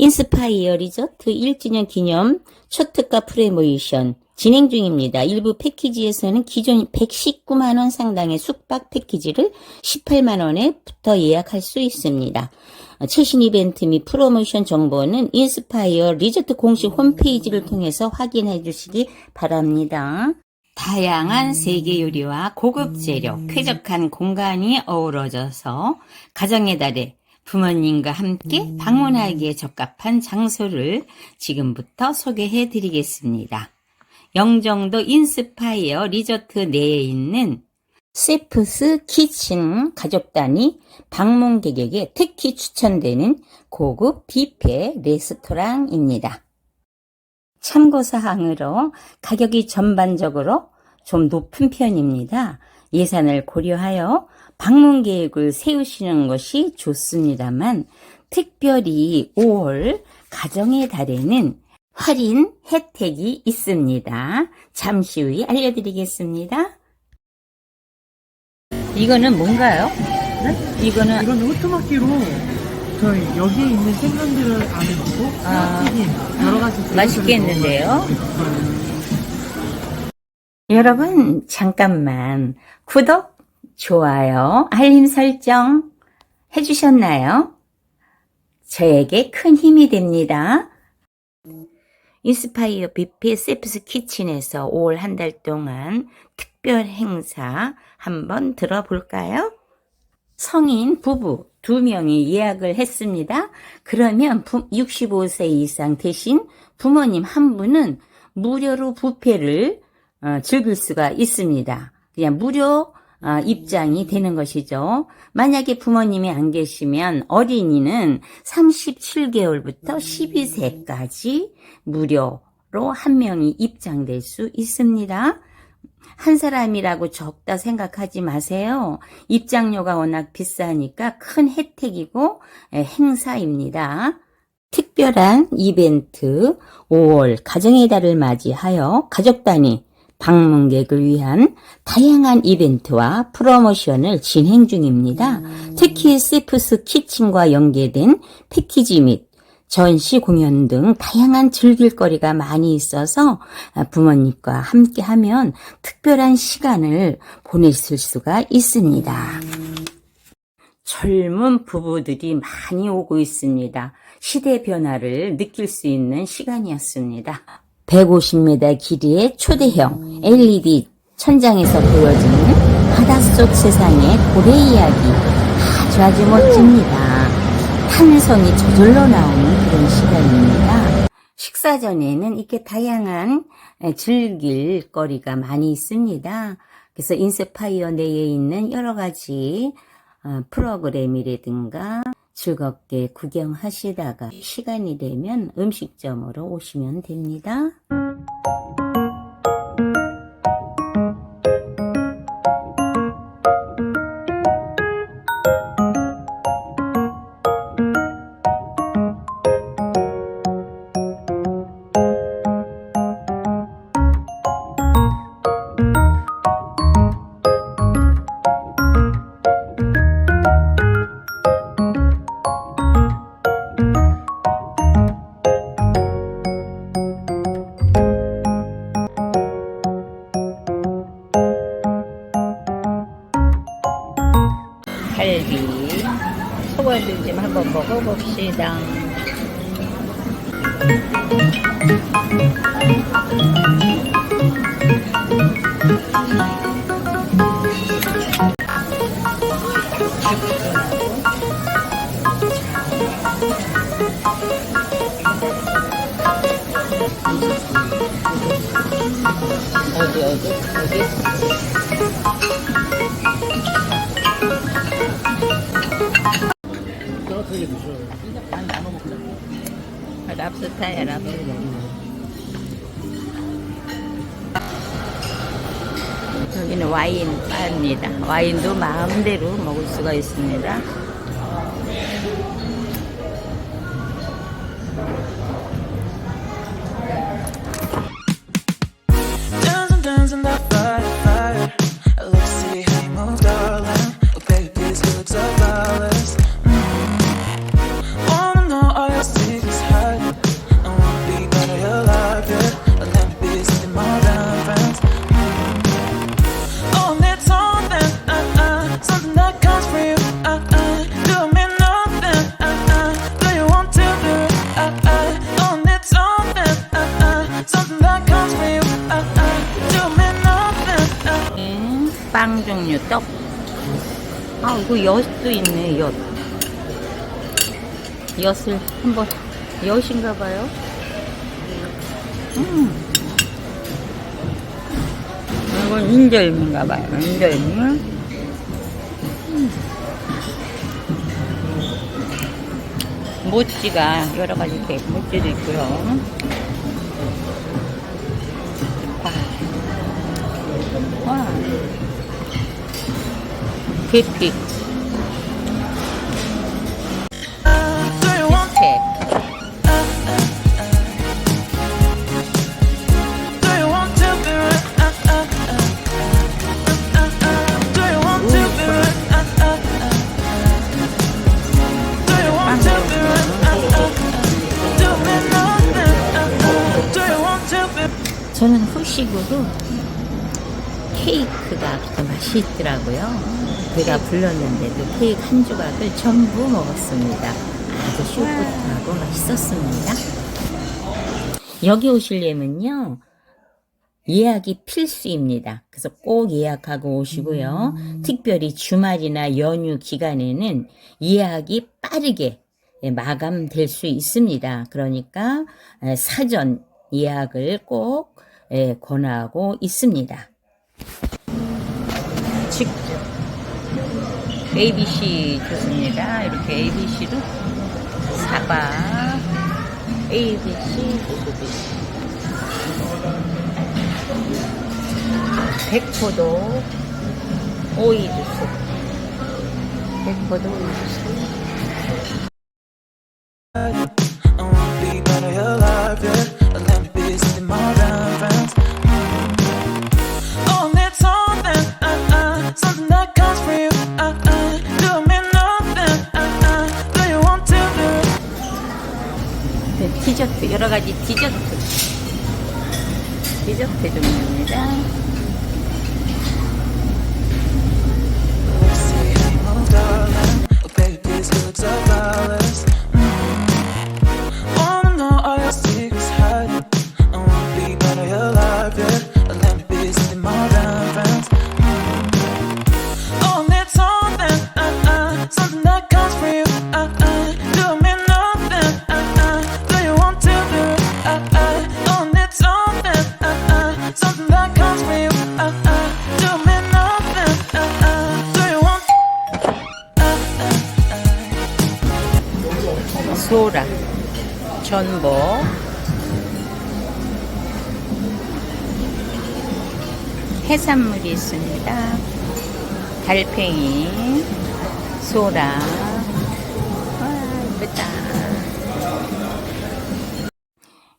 인스파이어 리조트 1주년 기념 초특가 프레모이션 진행 중입니다. 일부 패키지에서는 기존 119만원 상당의 숙박 패키지를 18만원에 부터 예약할 수 있습니다. 어, 최신 이벤트 및 프로모션 정보는 인스파이어 리조트 공식 홈페이지를 통해서 확인해 주시기 바랍니다. 다양한 세계 요리와 고급 재료, 쾌적한 공간이 어우러져서 가정의 달에 부모님과 함께 방문하기에 적합한 장소를 지금부터 소개해 드리겠습니다. 영종도 인스파이어 리조트 내에 있는 세프스 키친 가족 단위 방문객에게 특히 추천되는 고급 뷔페 레스토랑입니다. 참고사항으로 가격이 전반적으로 좀 높은 편입니다. 예산을 고려하여 방문 계획을 세우시는 것이 좋습니다만 특별히 5월 가정의 달에는 할인 혜택이 있습니다. 잠시 후에 알려드리겠습니다. 이거는 뭔가요? 이거는 이건 후토마키로 저희 여기에 있는 생선들을 안에 넣고 아, 튀김 여러 가지 맛있겠는데요? 여러분 잠깐만 구독, 좋아요, 알림 설정 해주셨나요? 저에게 큰 힘이 됩니다. 인스파이어 뷔페 세프스 키친에서 5월 한 달 동안 특별 행사 한번 들어볼까요? 성인 부부 두 명이 예약을 했습니다. 그러면 65세 이상 대신 부모님 한 분은 무료로 뷔페를 어, 즐길 수가 있습니다. 그냥 무료 어, 입장이 되는 것이죠. 만약에 부모님이 안 계시면 어린이는 37개월부터 12세까지 무료로 한 명이 입장될 수 있습니다. 한 사람이라고 적다 생각하지 마세요. 입장료가 워낙 비싸니까 큰 혜택이고 에, 행사입니다. 특별한 이벤트 5월 가정의 달을 맞이하여 가족 단위 방문객을 위한 다양한 이벤트와 프로모션을 진행 중입니다. 특히 세프스 키친과 연계된 패키지 및 전시 공연 등 다양한 즐길거리가 많이 있어서 부모님과 함께 하면 특별한 시간을 보내실 수가 있습니다. 젊은 부부들이 많이 오고 있습니다. 시대 변화를 느낄 수 있는 시간이었습니다. 150m 길이의 초대형 LED 천장에서 보여지는 바닷속 세상의 고래 이야기 아주 아주 멋집니다. 탄성이 저절로 나오는 그런 시간입니다. 식사 전에는 이렇게 다양한 즐길 거리가 많이 있습니다. 그래서 인스파이어 내에 있는 여러 가지 어, 프로그램이라든가 즐겁게 구경하시다가 시간이 되면 음식점으로 오시면 됩니다. 어디 어 랍스타야 랍스타. 여기는 와인 바입니다. 와인도 마음대로 먹을 수가 있습니다. 떡. 아, 이거 엿도 있네, 엿. 엿을 한번, 엿인가 봐요. 음. 이건 인절미인가 봐요. 인절미. 음. 모찌가 여러 가지 이렇게 모찌도 있고요. 와. 와. Uh, uh, uh, uh, uh, uh. Uh, uh, uh. Uh, uh, uh. Uh, uh. Be? 저는 후식으로 케이크가 그렇게 맛있더라고요. 배가 불렀는데도 케이크 한 조각을 전부 먹었습니다. 아주 쇼프트하고 맛있었습니다. 여기 오시려면요. 예약이 필수입니다. 그래서 꼭 예약하고 오시고요. 특별히 주말이나 연휴 기간에는 예약이 빠르게 예, 마감될 수 있습니다. 그러니까 에, 사전 예약을 꼭 예, 권하고 있습니다. 직접 ABC 좋습니다. 이렇게 ABC로 사과, ABC, ABC. 백포도 오이 주스. 백포도 오이 주스. 디저트, 여러 가지 디저트. 디저트 종류입니다. 해산물이 있습니다. 달팽이, 소라, 와, 예쁘다.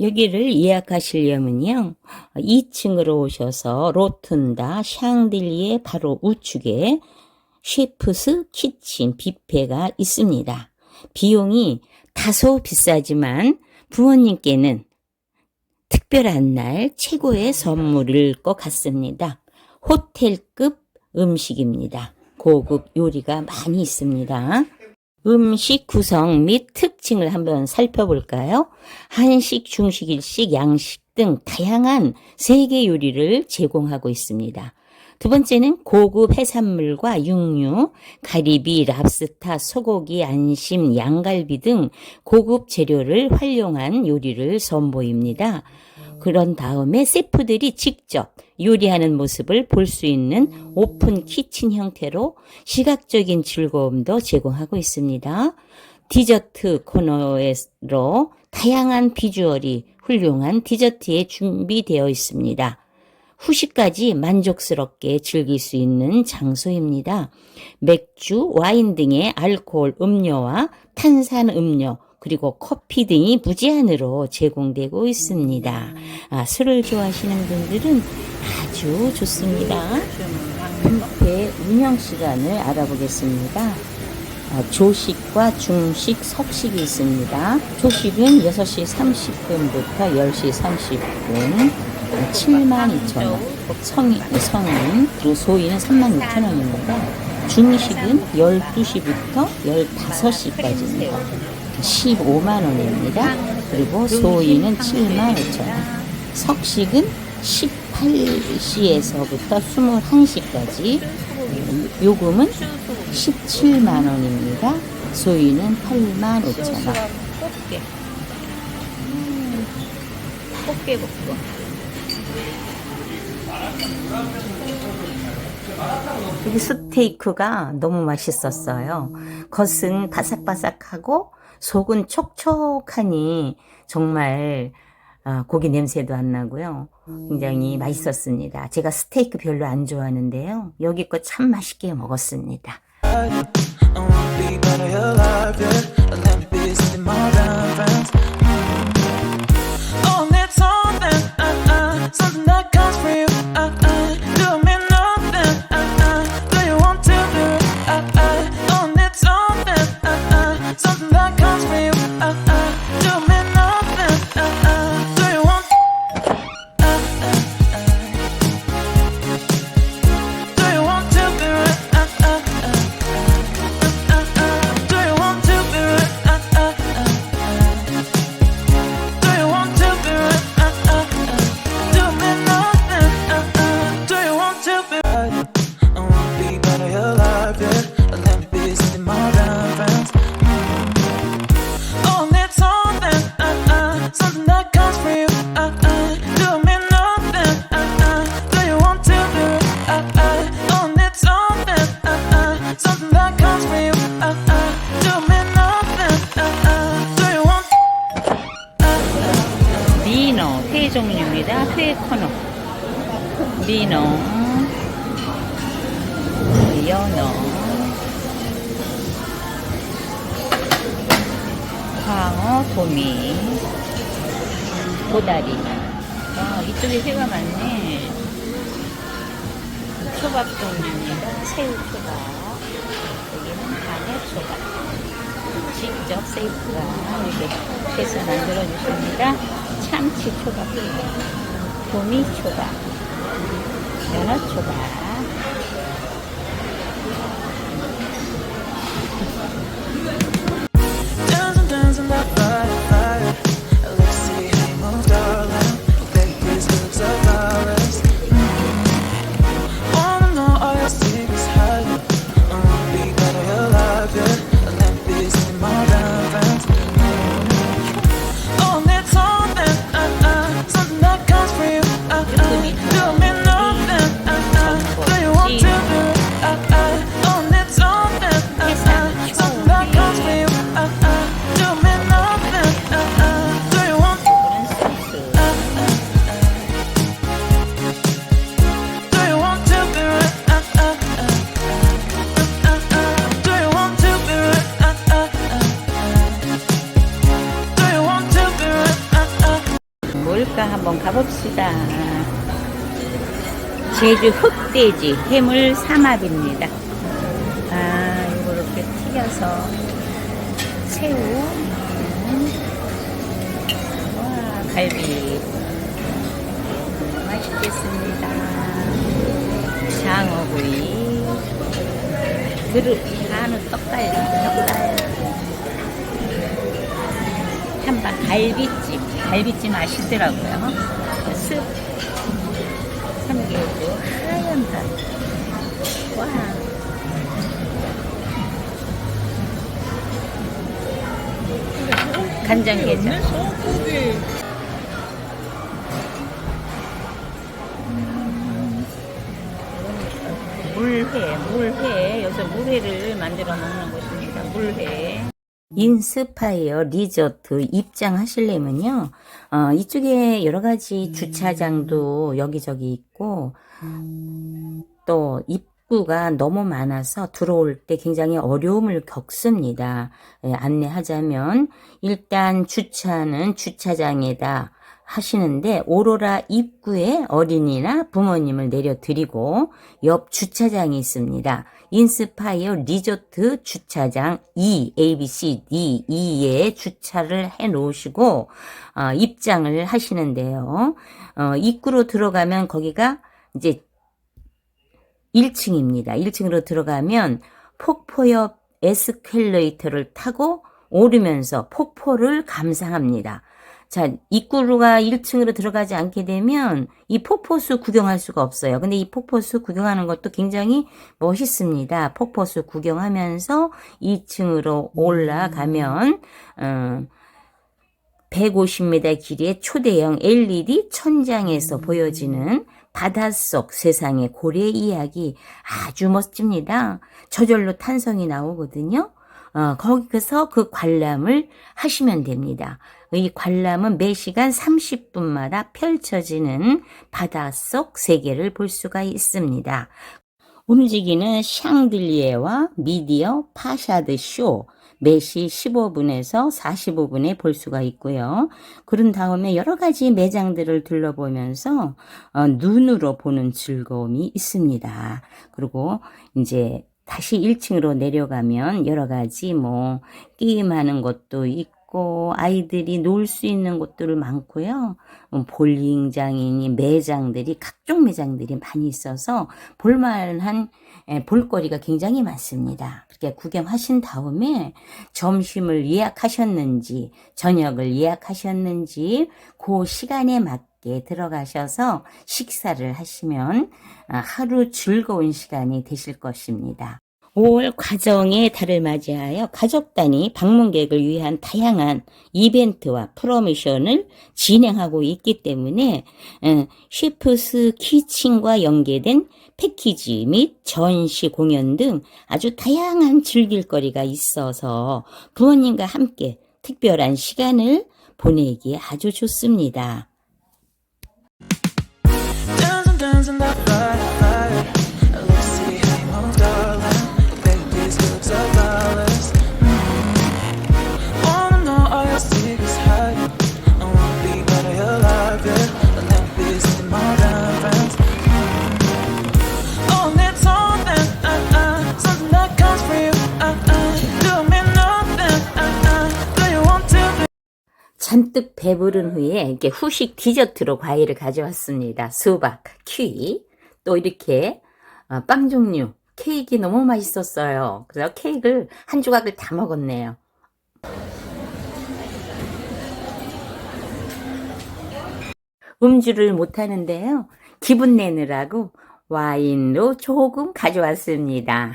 여기를 예약하시려면요, 2층으로 오셔서 로툰다 샹들리에 바로 우측에 셰프스 키친 뷔페가 있습니다. 비용이 다소 비싸지만 부모님께는 특별한 날 최고의 선물일 것 같습니다. 호텔급 음식입니다. 고급 요리가 많이 있습니다. 음식 구성 및 특징을 한번 살펴볼까요? 한식, 중식, 일식, 양식 등 다양한 세계 요리를 제공하고 있습니다. 두 번째는 고급 해산물과 육류, 가리비, 랍스타, 소고기, 안심, 양갈비 등 고급 재료를 활용한 요리를 선보입니다. 그런 다음에 셰프들이 직접 요리하는 모습을 볼 수 있는 오픈 키친 형태로 시각적인 즐거움도 제공하고 있습니다. 디저트 코너로 다양한 비주얼이 훌륭한 디저트에 준비되어 있습니다. 후식까지 만족스럽게 즐길 수 있는 장소입니다. 맥주, 와인 등의 알코올 음료와 탄산 음료, 그리고 커피 등이 무제한으로 제공되고 있습니다. 아, 술을 좋아하시는 분들은 아주 좋습니다. 뷔페 운영 시간을 알아보겠습니다. 아, 조식과 중식, 석식이 있습니다. 조식은 6시 30분부터 10시 30분, 72,000원. 성인, 성인, 그리고 소인은 36,000원입니다. 중식은 12시부터 15시까지입니다. 15만원입니다. 그리고 소인은 75,000원. 석식은 10 8시에서부터 21시까지 요금은 17만 원입니다. 소위는 8만 5천 원. 꽃게. 음, 꽃게 볶음. 여기 스테이크가 너무 맛있었어요. 겉은 바삭바삭하고 속은 촉촉하니 정말 아, 고기 냄새도 안 나고요. 굉장히 맛있었습니다. 제가 스테이크 별로 안 좋아하는데요. 여기 거 참 맛있게 먹었습니다. I wanna be better alive, yeah. Let me be something more than 코너. 민어, 연어, 광어, 도미, 도다리. 아, 이쪽에 회가 많네. 초밥 종류입니다. 새우 초밥. 여기는 간의 초밥. 직접 세이프가 이렇게 해서 만들어 주십니다. 참치 초밥, 도미 초 밥, 연어 초 가봅시다. 제주 흑돼지 해물 삼합입니다. 아, 이렇게 튀겨서 새우, 음. 와, 갈비. 맛있겠습니다. 장어구이, 그릇, 한우 떡갈비, 떡갈비. 한방 갈비찜, 갈비찜 맛있더라고요. 습, 삼계도 하얀 밥. 와. 간장게장. 소고기 물회, 물회. 여기서 물회를 만들어 먹는 곳입니다. 물회. 인스파이어 리조트 입장하시려면요, 어, 이쪽에 여러 가지 주차장도 여기저기 있고, 또 입구가 너무 많아서 들어올 때 굉장히 어려움을 겪습니다. 예, 안내하자면, 일단 주차는 주차장에다 하시는데 오로라 입구에 어린이나 부모님을 내려드리고 옆 주차장이 있습니다. 인스파이어 리조트 주차장 2, A, B, C, D, 2에 주차를 해 놓으시고 어, 입장을 하시는데요. 어, 입구로 들어가면 거기가 이제 1층입니다. 1층으로 들어가면 폭포옆 에스컬레이터를 타고 오르면서 폭포를 감상합니다. 자, 입구로가 1층으로 들어가지 않게 되면 이 폭포수 구경할 수가 없어요. 근데 이 폭포수 구경하는 것도 굉장히 멋있습니다. 폭포수 구경하면서 2층으로 올라가면, 어, 150m 길이의 초대형 LED 천장에서 보여지는 바닷속 세상의 고래 이야기 아주 멋집니다. 저절로 탄성이 나오거든요. 어, 거기서 그 관람을 하시면 됩니다. 이 관람은 매 시간 30분마다 펼쳐지는 바닷속 세계를 볼 수가 있습니다. 움직이는 샹들리에와 미디어 파샤드 쇼 4시 15분에서 45분에 볼 수가 있고요. 그런 다음에 여러 가지 매장들을 둘러보면서 어, 눈으로 보는 즐거움이 있습니다. 그리고 이제 다시 1층으로 내려가면 여러 가지 뭐 게임하는 것도 있고 아이들이 놀 수 있는 곳들을 많고요. 음, 볼링장이니 매장들이 각종 매장들이 많이 있어서 볼만한 예, 볼거리가 굉장히 많습니다. 그렇게 구경하신 다음에 점심을 예약하셨는지 저녁을 예약하셨는지 그 시간에 맞게 들어가셔서 식사를 하시면 아, 하루 즐거운 시간이 되실 것입니다. 5월 과정의 달을 맞이하여 가족 단위 방문객을 위한 다양한 이벤트와 프로모션을 진행하고 있기 때문에 어, 셰프스 키친과 연계된 패키지 및 전시 공연 등 아주 다양한 즐길거리가 있어서 부모님과 함께 특별한 시간을 보내기에 아주 좋습니다. friends and lovers. 잔뜩 배부른 후에 이렇게 후식 디저트로 과일을 가져왔습니다. 수박, 키위, 또 이렇게 어, 빵 종류, 케이크 너무 맛있었어요. 그래서 케이크를 한 조각을 다 먹었네요. 음주를 못 하는데요. 기분 내느라고 와인로 조금 가져왔습니다.